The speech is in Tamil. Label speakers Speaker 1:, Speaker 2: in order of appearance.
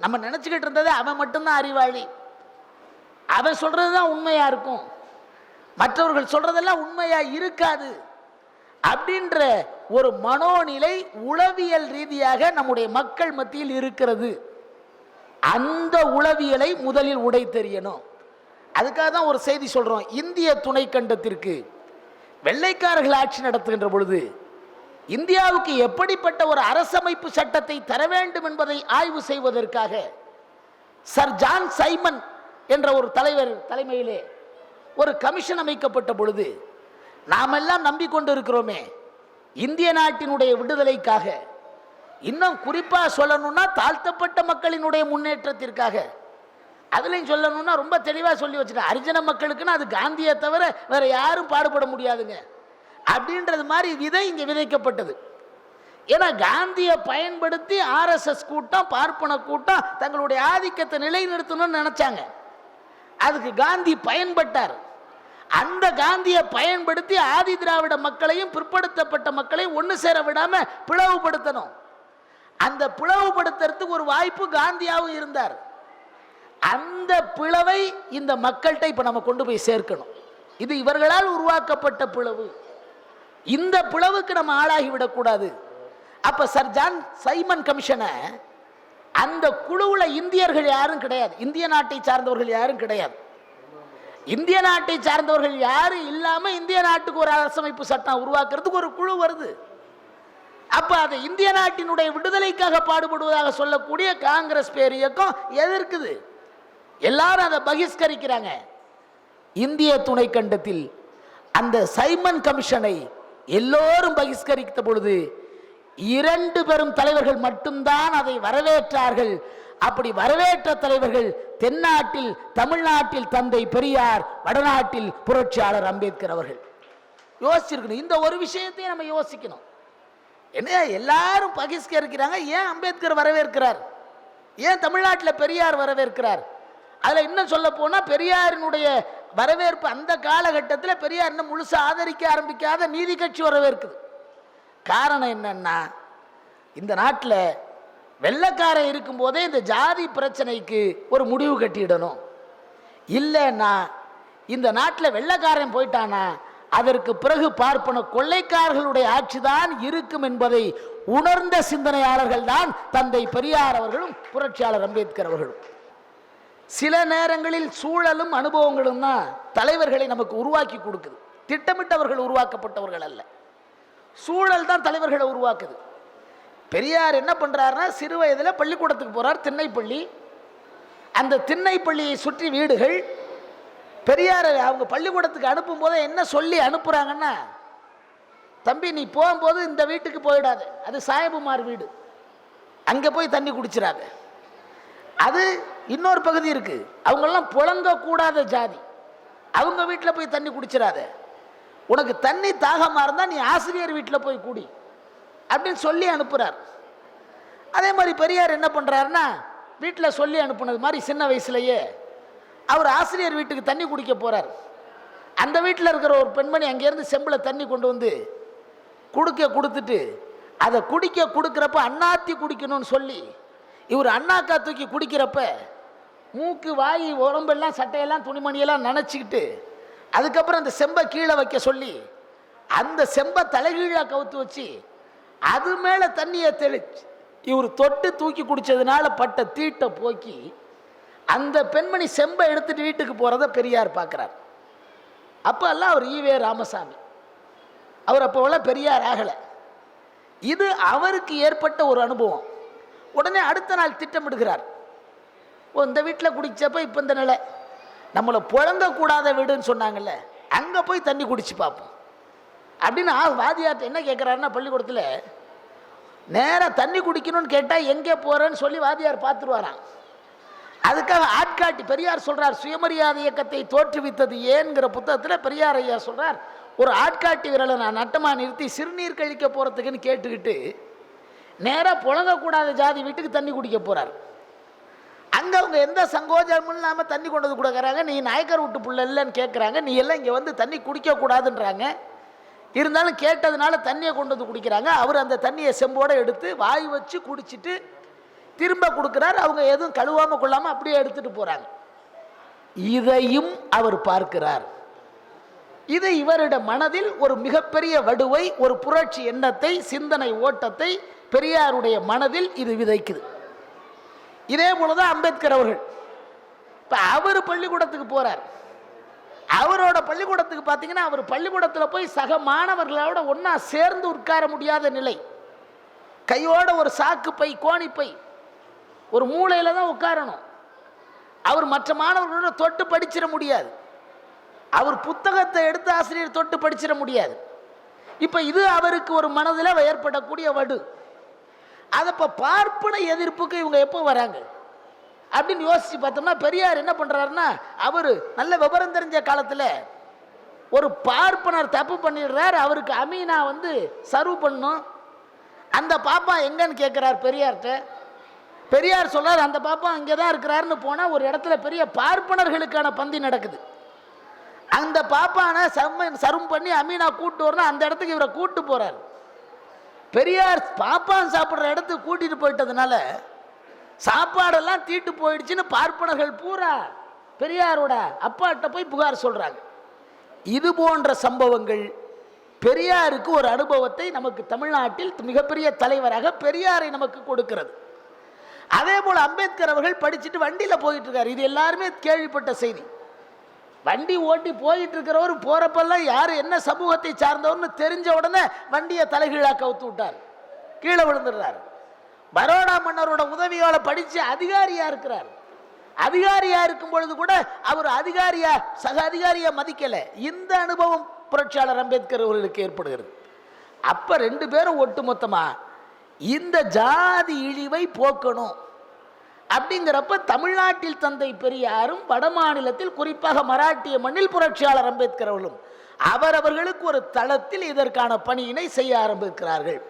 Speaker 1: நம்ம நினச்சிக்கிட்டு இருந்தது அவன் மட்டும்தான் அறிவாளி. அவன் சொல்கிறது தான் உண்மையாக இருக்கும். மற்றவர்கள் சொல்கிறதெல்லாம் உண்மையாக இருக்காது. அப்படின்ற ஒரு மனோநிலை உளவியல் ரீதியாக நம்முடைய மக்கள் மத்தியில் இருக்கிறது. அந்த உளவியலை முதலில் உடை தெரியணும். அதுக்காக தான் ஒரு செய்தி சொல்கிறோம் இந்திய துணைக்கண்டத்திற்கு. வெள்ளைக்காரர்கள் ஆட்சி நடத்துகின்ற பொழுது இந்தியாவுக்கு எப்படிப்பட்ட ஒரு அரசமைப்பு சட்டத்தை தர வேண்டும் என்பதை ஆய்வு செய்வதற்காக சர் ஜான் சைமன் என்ற ஒரு தலைவர் தலைமையிலே ஒரு கமிஷன் அமைக்கப்பட்ட பொழுது நாமெல்லாம் நம்பிக்கொண்டு இருக்கிறோமே இந்திய நாட்டினுடைய விடுதலைக்காக. இன்னும் குறிப்பாக சொல்லணும்னா தாழ்த்தப்பட்ட மக்களினுடைய முன்னேற்றத்திற்காக. அதுலேயும் சொல்லணும்னா ரொம்ப தெளிவாக சொல்லி வச்சுட்டேன். அரிஜன மக்களுக்குன்னா அது காந்தியை தவிர வேற யாரும் பாடுபட முடியாதுங்க. அப்படின்றது மாதிரி விதை இங்கே விதைக்கப்பட்டது. ஏன்னா காந்தியை பயன்படுத்தி ஆர்எஸ்எஸ் கூட்டம் பார்ப்பன கூட்டம் தங்களுடைய ஆதிக்கத்தை நிலைநிறுத்தணும்னு நினச்சாங்க. அதுக்கு காந்தி பயன்பட்டார். அந்த காந்தியை பயன்படுத்தி ஆதி திராவிட மக்களையும் பிற்படுத்தப்பட்ட மக்களையும் ஒன்று சேர விடாமல் பிளவுபடுத்தணும். அந்த பிளவுபடுத்துறதுக்கு ஒரு வாய்ப்பு காந்தியாகவும் இருந்தார். அந்த பிளவை இந்த மக்கள்கிட்ட இப்போ நம்ம கொண்டு போய் சேர்க்கணும். இது இவர்களால் உருவாக்கப்பட்ட பிளவு. இந்த பிளவுக்கு நம்ம ஆளாகி விடக்கூடாது. அப்ப சர் ஜான் சைமன் கமிஷனை அந்த குழுவில் இந்தியர்கள் யாரும் கிடையாது. இந்திய நாட்டை சார்ந்தவர்கள் யாரும் கிடையாது. இந்திய நாட்டை சார்ந்தவர்கள் யாரும் இல்லாமல் இந்திய நாட்டுக்கு ஒரு அரசமைப்பு சட்டம் உருவாக்குறதுக்கு ஒரு குழு வருது. அப்போ அது இந்திய நாட்டினுடைய விடுதலைக்காக பாடுபடுவதாக சொல்லக்கூடிய காங்கிரஸ் பேர் இயக்கம் எதிர்க்குது எல்லாரும் அதை பகிஷ்கரிக்கிறாங்க. இந்திய துணைக்கண்டத்தில் அந்த சைமன் கமிஷனை எல்லோரும் பகிஷ்கரித்த பொழுது இரண்டு பெரும் தலைவர்கள் மட்டும்தான் அதை வரவேற்றார்கள். அப்படி வரவேற்ற தலைவர்கள் தென்னாட்டில் தமிழ்நாட்டில் தந்தை பெரியார் வடநாட்டில் புரட்சியாளர் அம்பேத்கர் அவர்கள். யோசிச்சிருக்கணும். இந்த ஒரு விஷயத்தையும் நம்ம யோசிக்கணும். என்ன எல்லாரும் பகிஷ்கரிக்கிறாங்க. ஏன் அம்பேத்கர் வரவேற்கிறார்? ஏன் தமிழ்நாட்டில் பெரியார் வரவேற்கிறார்? அதில் இன்னும் சொல்ல போனால் பெரியாரினுடைய வரவேற்பு அந்த காலகட்டத்தில் பெரியார் இன்னும் முழுசாக ஆதரிக்க ஆரம்பிக்காத நீதி கட்சி வரவேற்குது. காரணம் என்னன்னா இந்த நாட்டில் வெள்ளக்காரன் இருக்கும்போதே இந்த ஜாதி பிரச்சனைக்கு ஒரு முடிவு கட்டிடணும். இல்லைன்னா இந்த நாட்டில் வெள்ளைக்காரன் போயிட்டானா அதற்கு பிறகு பார்ப்பன கொள்ளைக்காரர்களுடைய ஆட்சிதான் இருக்கும் என்பதை உணர்ந்த சிந்தனையாளர்கள் தான் தந்தை பெரியார் அவர்களும் புரட்சியாளர் அம்பேத்கர் அவர்களும். சில நேரங்களில் சூழலும் அனுபவங்களும் தான் தலைவர்களை நமக்கு உருவாக்கி கொடுக்குது. திட்டமிட்டவர்கள் உருவாக்கப்பட்டவர்கள் அல்ல. சூழல் தான் தலைவர்களை உருவாக்குது. பெரியார் என்ன பண்ணுறாருன்னா சிறு வயதில் பள்ளிக்கூடத்துக்கு போகிறார் திண்ணைப்பள்ளி. அந்த திண்ணைப்பள்ளியை சுற்றி வீடுகள். பெரியாரை அவங்க பள்ளிக்கூடத்துக்கு அனுப்பும் போதே என்ன சொல்லி அனுப்புகிறாங்கன்னா தம்பி நீ போகும்போது இந்த வீட்டுக்கு போயிடாது. அது சாயபுமார் வீடு. அங்கே போய் தண்ணி குடிச்சிடாத அது இன்னொரு பகுதி இருக்குது அவங்கெல்லாம் புழங்கக்கூடாத ஜாதி. அவங்க வீட்டில் போய் தண்ணி குடிச்சிடாத உனக்கு தண்ணி தாகமாக இருந்தால் நீ ஆசிரியர் வீட்டில் போய் குடி. அப்படின்னு சொல்லி அனுப்புகிறார் அதே மாதிரி பெரியார் என்ன பண்ணுறாருன்னா வீட்டில் சொல்லி அனுப்புனது மாதிரி சின்ன வயசுலையே அவர் ஆசிரியர் வீட்டுக்கு தண்ணி குடிக்க போகிறார் அந்த வீட்டில் இருக்கிற ஒரு பெண்மணி அங்கேருந்து செம்பில் தண்ணி கொண்டு வந்து குடுக்க கொடுத்துட்டு அதை குடிக்க கொடுக்குறப்ப அண்ணாத்தி குடிக்கணும்னு சொல்லி இவர் அண்ணாக்கா தூக்கி குடிக்கிறப்ப மூக்கு வாய் உடம்பெல்லாம் சட்டையெல்லாம் துணிமணியெல்லாம் நனைச்சிக்கிட்டு அதுக்கப்புறம் அந்த செம்பை கீழே வைக்க சொல்லி அந்த செம்பை தலைகீழாக கவுத்து வச்சு அது மேலே தண்ணியை தெளிச்சு இவர் தொட்டு தூக்கி குடித்ததுனால பட்ட தீட்டை போக்கி அந்த பெண்மணி செம்பை எடுத்துட்டு வீட்டுக்கு போகிறத பெரியார் பார்க்குறார். அப்போ எல்லாம் அவர் ஈவே ராமசாமி. அவர் அப்போவெல்லாம் பெரியார் ஆகலை. இது அவருக்கு ஏற்பட்ட ஒரு அனுபவம். உடனே அடுத்த நாள் திட்டமிடுகிறார். இந்த வீட்டில் குடித்தப்போ இப்போ இந்த நிலை. நம்மளை புழங்கக்கூடாத வீடுன்னு சொன்னாங்கல்ல அங்கே போய் தண்ணி குடிச்சு பார்ப்போம். அப்படின்னு ஆ வாதியார்ட்ட என்ன கேட்குறாருன்னா பள்ளிக்கூடத்தில் நேராக தண்ணி குடிக்கணும்னு கேட்டால் எங்கே போகிறேன்னு சொல்லி வாதியார் பார்த்துருவாராம். அதுக்காக ஆட்காட்டி பெரியார் சொல்கிறார் சுயமரியாதை இயக்கத்தை தோற்றுவித்தது ஏன்கிற புத்தகத்தில் பெரியார் ஐயா சொல்கிறார் ஒரு ஆட்காட்டி விரலை நான் நட்டமாக நிறுத்தி சிறுநீர் கழிக்க போகிறதுக்குன்னு கேட்டுக்கிட்டு நேராக புழங்கக்கூடாத ஜாதி வீட்டுக்கு தண்ணி குடிக்க போகிறார் அங்கே அவங்க எந்த சங்கோஜமும் இல்லாமல் தண்ணி கொண்டு வந்து கொடுக்குறாங்க. நீ நாயக்கர் விட்டு புள்ள இல்லைன்னு கேட்குறாங்க நீ எல்லாம் இங்கே வந்து தண்ணி குடிக்கக்கூடாதுன்றாங்க இருந்தாலும் கேட்டதுனால தண்ணியை கொண்டு வந்து குடிக்கிறாங்க. அவர் அந்த தண்ணியை செம்போடு எடுத்து வாய் வச்சு குடிச்சிட்டு திரும்ப கொடுக்குறாரு. அவங்க எதுவும் கழுவாமல் கொள்ளாமல் அப்படியே எடுத்துகிட்டு போகிறாங்க இதையும் அவர் பார்க்கிறார். இது இவருடைய மனதில் ஒரு மிகப்பெரிய வடுவை ஒரு புரட்சி எண்ணத்தை சிந்தனை ஓட்டத்தை பெரியாருடைய மனதில் இது விதைக்குது. இதே போலதான் அம்பேத்கர் அவர்கள். இப்ப அவர் பள்ளிக்கூடத்துக்கு போறார். அவரோட பள்ளிக்கூடத்துக்கு பார்த்தீங்கன்னா அவர் பள்ளிக்கூடத்தில் போய் சக மாணவர்களோட ஒன்றா சேர்ந்து உட்கார முடியாத நிலை. கையோட ஒரு சாக்கு பை கோணிப்பை ஒரு மூளையில் தான் உட்காரணும். அவர் மற்ற மாணவர்களோட தொட்டு படிச்சிட முடியாது. அவர் புத்தகத்தை எடுத்து ஆசிரியர் தொட்டு படிச்சிட முடியாது. இப்போ இது அவருக்கு ஒரு மனதில் ஏற்படக்கூடிய வடு. அதை இப்போ பார்ப்பன எதிர்ப்புக்கு இவங்க எப்போ வராங்க? அப்படின்னு யோசிச்சு பார்த்தோம்னா பெரியார் என்ன பண்ணுறாருன்னா அவர் நல்ல விவரம் தெரிஞ்ச காலத்தில் ஒரு பார்ப்பனர் தப்பு பண்ணிடுறார். அவருக்கு அமீனா வந்து சர்வ் பண்ணும். அந்த பாப்பா எங்கன்னு கேட்குறார் பெரியார்கிட்ட. பெரியார் சொல்றார் அந்த பாப்பா அங்கே தான் இருக்கிறாருன்னு போனால் ஒரு இடத்துல பெரிய பார்ப்பனர்களுக்கான பந்தி நடக்குது. அந்த பாப்பானை சம்ம சரும் பண்ணி அமீனா கூப்பிட்டு வரணும். அந்த இடத்துக்கு இவரை கூட்டு போகிறார் பெரியார் பாப்பான் சாப்பிட்ற இடத்துக்கு கூட்டிட்டு போயிட்டதுனால சாப்பாடெல்லாம் தீட்டு போயிடுச்சுன்னு பார்ப்பனர்கள் பூரா பெரியாரோட அப்பாட்ட போய் புகார் சொல்றாங்க. இது போன்ற சம்பவங்கள் பெரியாருக்கு ஒரு அனுபவத்தை நமக்கு தமிழ்நாட்டில் மிகப்பெரிய தலைவராக பெரியாரை நமக்கு கொடுக்கிறது. அதே போல் அம்பேத்கர் அவர்கள் படிச்சுட்டு வண்டியில் போயிட்டு இருக்காரு. இது எல்லாருமே கேள்விப்பட்ட செய்தி. வண்டி ஓட்டி போயிட்டு இருக்கிறவர் போறப்பெல்லாம் யார் என்ன சமூகத்தை சார்ந்தவர்னு தெரிஞ்ச உடனே வண்டியை தலைகீழா கவுத்து விட்டார். கீழே விழுந்துடுறாரு. பரோடா மன்னரோட உதவியால படிச்சு அதிகாரியா இருக்கிறார். அதிகாரியா இருக்கும் பொழுது கூட அவர் அதிகாரியா சக அதிகாரியா மதிக்கல. இந்த அனுபவம் புரட்சியாளர் அம்பேத்கர் அவர்களுக்கு ஏற்படுகிறது. அப்ப ரெண்டு பேரும் ஒட்டுமொத்தமா இந்த ஜாதி இழிவை போக்கணும். அப்படிங்கிறப்ப தமிழ்நாட்டில் தந்தை பெரியாரும் வட மாநிலத்தில் குறிப்பாக மராட்டிய மண்ணில் புரட்சியாளர் அம்பேத்கர் அவர்களும். அவரவர்களுக்கு ஒரு தளத்தில் இதற்கான பணியினை செய்ய ஆரம்பிக்கிறார்கள்.